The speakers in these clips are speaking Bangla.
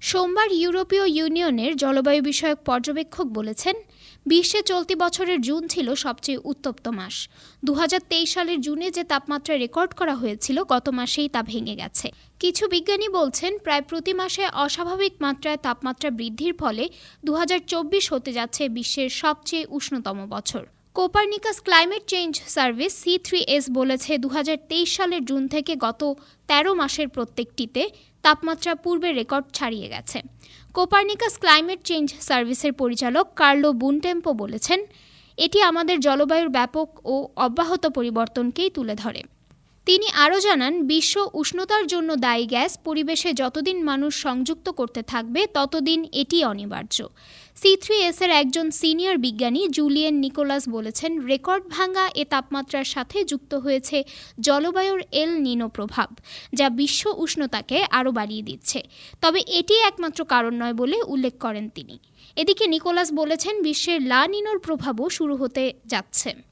সোমবার ইউরোপীয় ইউনিয়নের জলবায়ু বিষয়ক পর্যবেক্ষক বলেছেন, বিশ্বে চলতি বছরের জুন ছিল সবচেয়ে উত্তপ্ত মাস। দু হাজার তেইশ সালের জুনে যে তাপমাত্রা রেকর্ড করা হয়েছিল গত মাসেই তা ভেঙে গেছে। কিছু বিজ্ঞানী বলছেন, প্রায় প্রতি মাসে অস্বাভাবিক মাত্রায় তাপমাত্রা বৃদ্ধির ফলে দু হাজার চব্বিশ হতে যাচ্ছে বিশ্বের সবচেয়ে উষ্ণতম বছর। Copernicus climate change service C three S বলেছে দু হাজার তেইশ সালের জুন থেকে গত ১৩ মাসের প্রত্যেকটিতে তাপমাত্রা পূর্বের রেকর্ড ছাড়িয়ে গেছে। কোপারনিকাস ক্লাইমেট চেঞ্জ সার্ভিসের পরিচালক কার্লো বুনটেম্পো বলেছেন, এটি আমাদের জলবায়ুর ব্যাপক ও অব্যাহত পরিবর্তনকেই তুলে ধরে। তিনি আরও জানান, বিশ্ব উষ্ণতার জন্য দায়ী গ্যাস পরিবেশে যতদিন মানুষ সংযুক্ত করতে থাকবে, ততদিন এটি অনিবার্য। সি থ্রি এসের একজন সিনিয়র বিজ্ঞানী জুলিয়েন নিকোলাস বলেছেন, রেকর্ড ভাঙ্গা এ তাপমাত্রার সাথে যুক্ত হয়েছে জলবায়ুর এল নিনো প্রভাব, যা বিশ্ব উষ্ণতাকে আরও বাড়িয়ে দিচ্ছে। তবে এটি একমাত্র কারণ নয় বলে উল্লেখ করেন তিনি। এদিকে নিকোলাস বলেছেন, বিশ্বের লা নিনোর প্রভাবও শুরু হতে যাচ্ছে।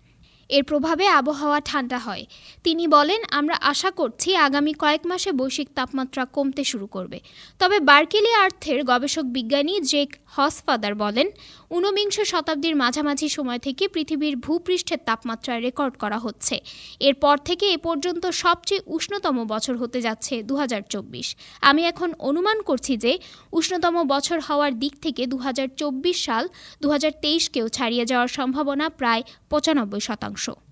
এর প্রভাবে আবহাওয়া ঠান্ডা হয়। তিনি বলেন, আমরা আশা করছি আগামী কয়েক মাসে বৈশ্বিক তাপমাত্রা কমতে শুরু করবে। তবে বার্কেলি আর্থের গবেষক বিজ্ঞানী জেক হসফাদার বলেন, ঊনবিংশ শতাব্দীর মাঝামাঝি সময় থেকে পৃথিবীর ভূপৃষ্ঠের তাপমাত্রা রেকর্ড করা হচ্ছে। এরপর থেকে এ পর্যন্ত সবচেয়ে উষ্ণতম বছর হতে যাচ্ছে দু হাজার চব্বিশ। আমি এখন অনুমান করছি যে উষ্ণতম বছর হওয়ার দিক থেকে দু হাজার চব্বিশ সাল দু কেও ছাড়িয়ে যাওয়ার সম্ভাবনা প্রায় পঁচানব্বই শতাংশ। 受。